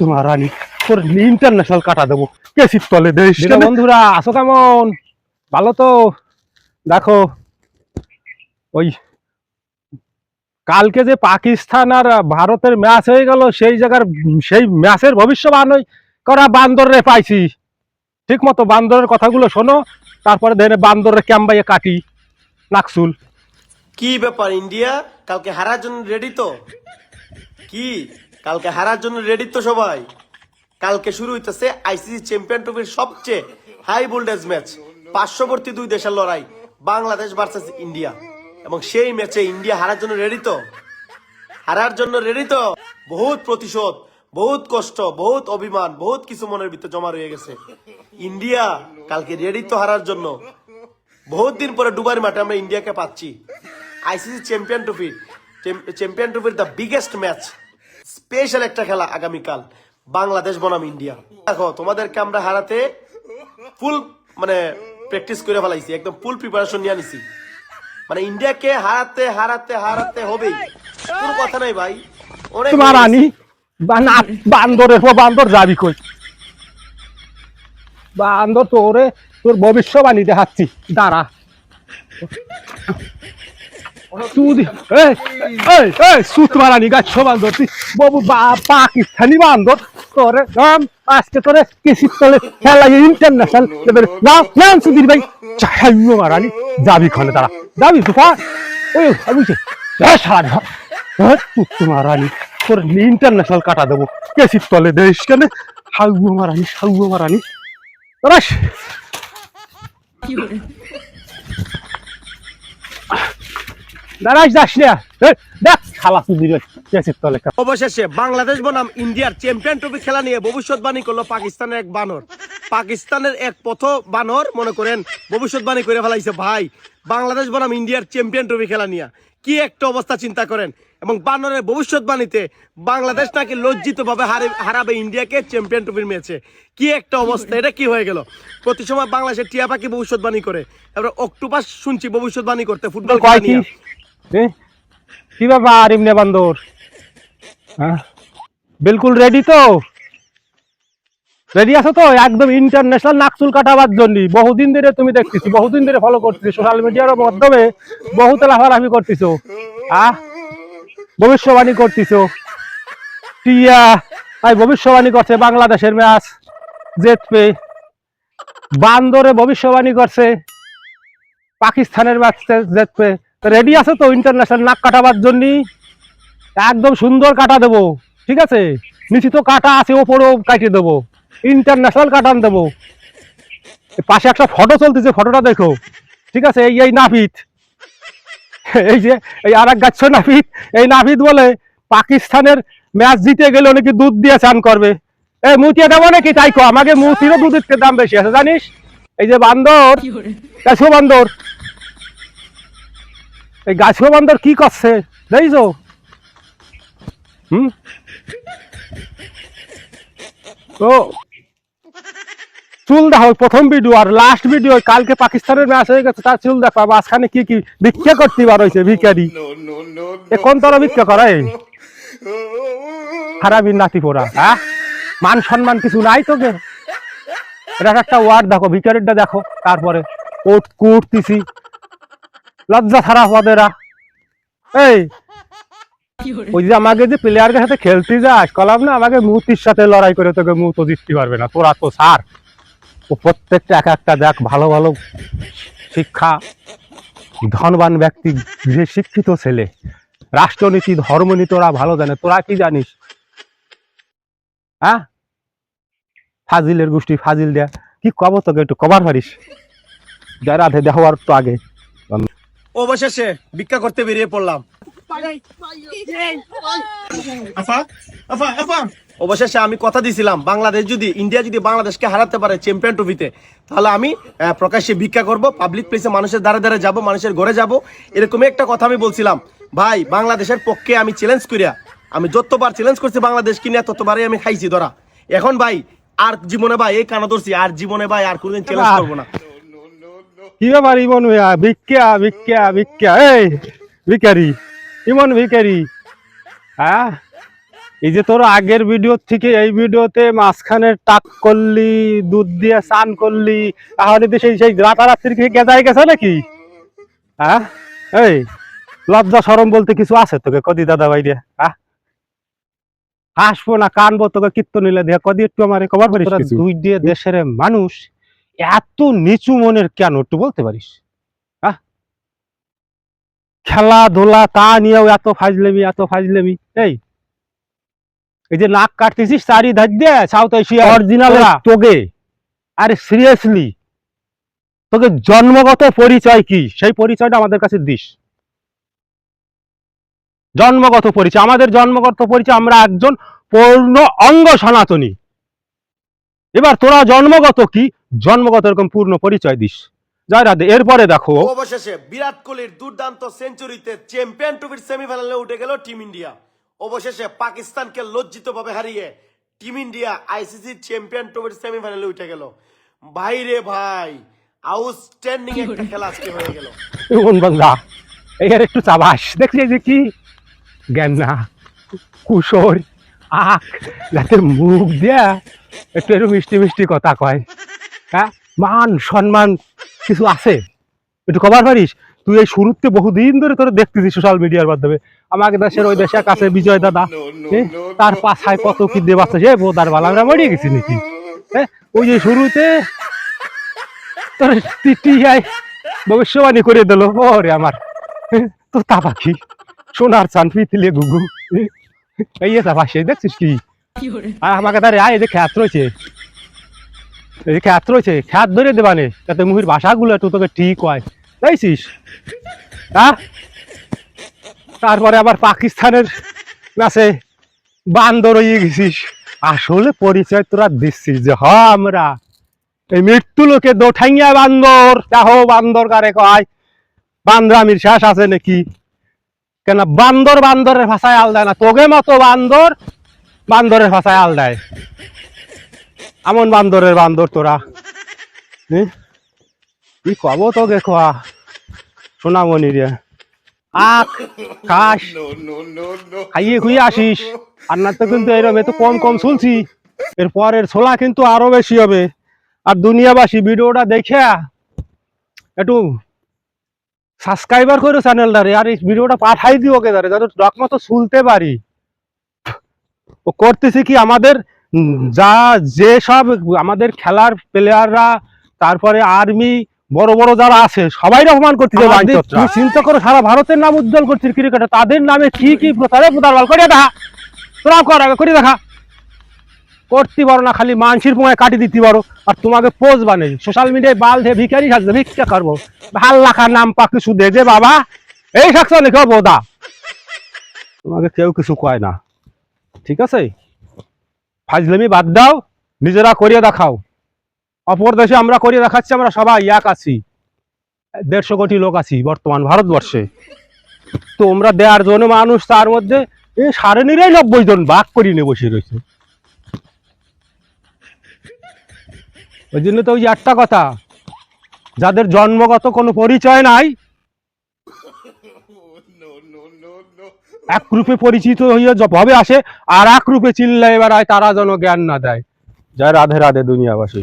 তোমার রানী। তোর ইন্টারন্যাশনাল কাটা দেবো। কেসির তলে দেশ বন্ধুরা আছো কেমন? ভালো তো? দেখো ওই কালকে যে পাকিস্তান আর ভারতের ম্যাচ হয়ে গেল সেই জায়গার সেই ম্যাচের ভবিষ্যবাণী করা বান্দরে পাইছি। ঠিক মতো বান্দরের কথাগুলো শোনো তারপরে ধরে বান্দরের ক্যাম্বাইয়ে কাটি। নাকসুল। কি ব্যাপার ইন্ডিয়া? কালকে হারার জন্য রেডি তো? কি? কালকে হারার জন্য রেডি তো সবাই। কালকে শুরু হইতেছে আইসিসি চ্যাম্পিয়ন ট্রফির সবচেয়ে হাই ভোল্টেজ ম্যাচ পার্শ্ববর্তী দুই দেশের লড়াই, বাংলাদেশ ভার্সেস ইন্ডিয়া এবং সেই ম্যাচে ইন্ডিয়া হারার জন্য রেডি তো। হারার জন্য রেডি তো। বহুত প্রতিশোধ, বহুত কষ্ট, বহুত অভিমান, বহুত কিছু মনের ভিতরে জমা রয়ে গেছে। ইন্ডিয়া কালকে রেডি তো হারার জন্য। বহুত দিন পরে ডুবার মাঠে আমরা ইন্ডিয়াকে পাচ্ছি। আইসিসি চ্যাম্পিয়ন ট্রফি চ্যাম্পিয়ন ট্রফির দ্য বিগেস্ট ম্যাচ স্পেশাল একটা খেলা আগামীকাল বাংলাদেশ বনাম ইন্ডিয়া। দেখো তোমাদেরকে আমরা হারাতে ফুল মানে প্র্যাকটিস করে ফেলাইছি একদম ফুল প্রিপারেশন নিয়ে নিছি মানে ইন্ডিয়াকে হারাতে হারাতে হারাতে হবেই। কোনো কথা নাই ভাই। অনেক তোমার হয়ে গেছে। রানী বানা- বান্দরের পর বান্দর যাবি কই? বান্দর তোরে তোর ভবিষ্যবাণী দেখাচ্ছি। দাঁড়া। তুই সুত মারানি গাছ বান্দর তুই বাবু, বা- পাকিস্তানি বান্দর। তোরে গাম আজকে তোরে কিসি তলে খেলা ইন্টারন্যাশনাল লেভেল না না সুধীর ভাই। চাইও মারানি, যাবি খনে তারা যাবি তুফা ওই, আমি সারা তোমার রানী তোর ইন্টারন্যাশনাল কাটা দেবো। কেসির তলে দেশ কেন? How মারানি how মারানি। রাস দাঁড়াস যাস না। দেখ খালা সুধীর ভাই কেসির তলে অবশেষে বাংলাদেশ বনাম ইন্ডিয়ার চ্যাম্পিয়ন ট্রফি খেলা নিয়ে ভবিষ্যৎবাণী করল পাকিস্তানের এক বানর। পাকিস্তানের এক পথ বানর মনে করেন ভবিষ্যৎবাণী করে ফেলাইছে ভাই। বাংলাদেশ বনাম ইন্ডিয়ার চ্যাম্পিয়ন ট্রফি খেলা নিয়ে। কি একটা অবস্থা চিন্তা করেন। এবং বানরের ভবিষ্যৎবাণীতে বাংলাদেশ নাকি লজ্জিত ভাবে হারাবে ইন্ডিয়াকে চ্যাম্পিয়ন ট্রফির ম্যাচে কি একটা অবস্থা এটা কি হয়ে গেল? প্রতি সময় বাংলাদেশের টিয়া পাখি ভবিষ্যৎবাণী করে। তারপরে অক্টোপাস শুনছি ভবিষ্যৎবাণী করতে ফুটবল খেলা নিয়ে। কি ব্যাপার ইমনে বান্দর? হ্যাঁ? বিলকুল রেডি তো? রেডি আছো তো? একদম ইন্টারন্যাশনাল নাকচুল কাটাবার জন্য বহুদিন ধরে তুমি দেখতেছি, বহুদিন ধরে ফলো করতেছি সোশ্যাল মিডিয়ার মাধ্যমে বহুত লাফালাফি করতেছো। আহ? ভবিষ্যবাণী করতেছো। টিয়া আই ভবিষ্যবাণী করছে বাংলাদেশের ম্যাচ, জিতবে। বান্দরে ভবিষ্যবাণী করছে, পাকিস্তানের ম্যাচ জিতবে। রেডি আছে তো ইন্টারন্যাশনাল নাক কাটাবার জন্য। একদম সুন্দর কাটা দেবো ঠিক আছে? নিচে তো কাটা আছে ওপরেও কাটিয়ে দেবো। ইন্টারন্যাশনাল কাটান দেবো। পাশে একটা ফটো চলতেছে ফটোটা দেখো। ঠিক আছে? এই এই নাফিত এই যে এই আর এক গাছ নাফিত এই নাফিত বলে পাকিস্তানের ম্যাচ জিতে গেলে নাকি দুধ দিয়ে চান করবে। এই মুতিয়ে দেবো নাকি? তাই কো আমাকে মুতিরও দুধের দাম বেশি আছে জানিস? এই যে বান্দর গাছ বান্দর এই গাছ বান্দর কি করছে? দেখছ? হুম? ও। চুল দেখো প্রথম ভিডিও আর লাস্ট ভিডিও কালকে পাকিস্তানের ম্যাচ হয়ে গেছে তার চুল দেখো মাঝখানে কি কি ভিক্ষা করতে বার হয়েছে ভিখারি। এ কোন তর ভিক্ষা করে? হারাবির নাতি পোড়া হ্যাঁ? মান সম্মান কিছু নাই তোকে। এটা একটা ওয়ার্ড দেখো ভিকারিটা দেখো তারপরে ওট কুটতিছি লজ্জা ছাড়া পদেরা এই, ওই যে আমাকে যে প্লেয়ারের সাথে খেলতে যাস, কলাম না? আমাকে মুতির সাথে লড়াই করে তোকে মুত জিততে পারবে না। তোরা তো সার ও প্রত্যেকটা এক একটা দেখ, ভালো ভালো শিক্ষা, ধনবান ব্যক্তি, যে শিক্ষিত ছেলে। রাষ্ট্রনীতি, ধর্মনীতি ওরা ভালো জানে। তোরা কি জানিস? হ্যাঁ? ফাজিলের গোষ্ঠী, ফাজিল দেয়া। কি কব তোকে, একটু কবার পারিস? জয় রাধে তো আগে। অবশেষে ভিক্ষা করতে বেরিয়ে পড়লাম। অবশেষে আমি কথা দিয়েছিলাম বাংলাদেশ যদি ইন্ডিয়া যদি বাংলাদেশকে হারাতে পারে চ্যাম্পিয়ন ট্রফিতে তাহলে আমি প্রকাশ্যে ভিক্ষা করব পাবলিক প্লেসে মানুষের দ্বারে দ্বারে যাব মানুষের ঘরে যাব। এরকমই একটা কথা আমি বলছিলাম ভাই বাংলাদেশের পক্ষে আমি চ্যালেঞ্জ করিয়া আমি যতবার চ্যালেঞ্জ করছি বাংলাদেশ কিনে ততবারই আমি খাইছি ধরা। এখন ভাই আর জীবনে ভাই এই কানা ধরছি আর জীবনে ভাই আর কোনোদিন চ্যালেঞ্জ করব না। কি ব্যাপার ইমন ভাইয়া ভিক্ষা ভিক্ষা ভিক্ষা এই ভিকারি ইমন ভিকারি হ্যাঁ এই যে তোর আগের ভিডিও থেকে এই ভিডিওতে মাঝখানে টাক করলি দুধ দিয়ে স্নান করলি তাহলে তো সেই সেই রাতারাত্রির কি গেজায় গেছে নাকি? হ্যাঁ এই লজ্জা সরম বলতে কিছু আছে তোকে কদি দাদা ভাই রে হ্যাঁ হাসবো না কানবো তোকে কীর্তন নিলে দিয়ে কদি একটু আমার কবার পারিস দুই দিয়ে দেশের মানুষ এত নিচু মনের কেন একটু বলতে পারিস? হ্যাঁ খেলাধুলা তা নিয়েও এত ফাজলেমি এত ফাজলেমি। এই এই যে নাক কাটতেছিস চারি ধার দিয়ে সাউথ এশিয়া অরিজিনাল তোকে আরে সিরিয়াসলি তোকে জন্মগত পরিচয় কি? সেই পরিচয়টা আমাদের কাছে দিস। জন্মগত পরিচয় আমাদের জন্মগত পরিচয় আমরা একজন পূর্ণ অঙ্গ সনাতনী। এবার তোরা জন্মগত কি? জন্মগত এরকম পূর্ণ পরিচয় দিস। জয় রাধে এরপরে দেখো। অবশেষে বিরাট কোহলির দুর্দান্ত সেঞ্চুরিতে চ্যাম্পিয়ন ট্রফির সেমিফাইনালে উঠে গেল টিম ইন্ডিয়া অবশেষে পাকিস্তানকে লজ্জিতভাবে হারিয়ে টিম ইন্ডিয়া আইসিসি চ্যাম্পিয়ন ট্রফির সেমিফাইনালে উঠে গেল। ভাই রে ভাই আউটস্ট্যান্ডিং একটা খেলা আজকে হয়ে গেল। কোন বাংলা এর একটু চাবাস। দেখছি যে কি জ্ঞান না কুশোর যাতে মুখ দিয়া একটু একটু মিষ্টি মিষ্টি কথা কয় হ্যাঁ মান সম্মান কিছু আছে একটু কবার পারিস তুই এই শুরুতে বহুদিন ধরে তোর দেখতেছিস সোশ্যাল মিডিয়ার মাধ্যমে আমাকে দেশের ওই দেশের কাছে বিজয় দাদা তার পাছায় কত কি দেব আছে সে বোদার বালা আমরা মরিয়ে গেছি নাকি হ্যাঁ ওই যে শুরুতে তোর টিটিআই ভবিষ্যবাণী করে দিল ওরে আমার তো তা পাখি সোনার চান পিতিলে গুগু এই পাশে দেখছিস কি? আর আয় যে খ্যাত রয়েছে। এই যে খ্যাত রয়েছে খ্যাত ধরে দেবানে যাতে মুহির ভাষাগুলো একটু তোকে ঠিক হয়। দেখছিস? হ্যাঁ তারপরে আবার পাকিস্তানের কাছে বান্দর হয়ে গেছিস। আসলে পরিচয় তোরা দিচ্ছিস যে হ আমরা। এই মৃত্যু লোকে দোঠাইয়া বান্দর। দেখো বান্দর কারে কয়? বান্দরামির শ্বাস আছে নাকি? কেন বান্দর বান্দরের ভাষায় আল দেয় না? তোগে মতো বান্দর বান্দরের ভাষায় আল দেয়। এমন বান্দরের বান্দর তোরা? কি? কব তোকে খোয়া? সোনামণি রে। আখ খাস খাইয়ে খুইয়ে আসিস। আর না তো কিন্তু এরকম এত কম কম শুনছি। এরপরের ছোলা কিন্তু আরও বেশি হবে। আর দুনিয়াবাসী ভিডিওটা দেখে একটু সাবস্ক্রাইবার করো চ্যানেলটারে আর এই ভিডিওটা পাঠাই দিও ওকে দাঁড়ে যাতে রকমতো শুনতে পারি। ও করতেছি কি আমাদের যা যে সব আমাদের খেলার প্লেয়াররা তারপরে আর্মি বড় বড় যারা আছে সবাই অপমান করতেছে চিন্তা করো সারা ভারতের নাম উজ্জ্বল করছিস ক্রিকেটে তাদের নামে কি কি প্রচারে প্রচার করে দেখা। তোরা কর আগে করে দেখা। করতে পারো না, খালি মানসির পোঙায় কাটি দিতে পারো। আর তোমাকে পোজ বানে সোশ্যাল মিডিয়ায় বাল দিয়ে ভিখারি সাজবে ভিক্ষা করব? ভালো লাখার নাম পা কিছু দে যে বাবা। এই শাকসা লিখো বোদা? তোমাকে কেউ কিছু কয় না। ঠিক আছে? ফাজলামি বাদ দাও, নিজেরা করিয়ে দেখাও। অপর দেশে আমরা করিয়ে দেখাচ্ছি, আমরা সবাই এক আছি। দেড়শো কোটি লোক আছি বর্তমান ভারতবর্ষে। তোমরা দেড় জন্য মানুষ, তার মধ্যে এই সাড়ে নিরানব্বই জন বাক করিয়ে নিয়ে বসে রয়েছে। ওই জন্য তো ওই একটা কথা, যাদের জন্মগত কোনো পরিচয় নাই, এক রূপে পরিচিত হইয়া ভাবে আসে, আর এক রূপে চিল্লা এবার তারা যেন জ্ঞান না দেয়। জয় রাধে রাধে দুনিয়াবাসী।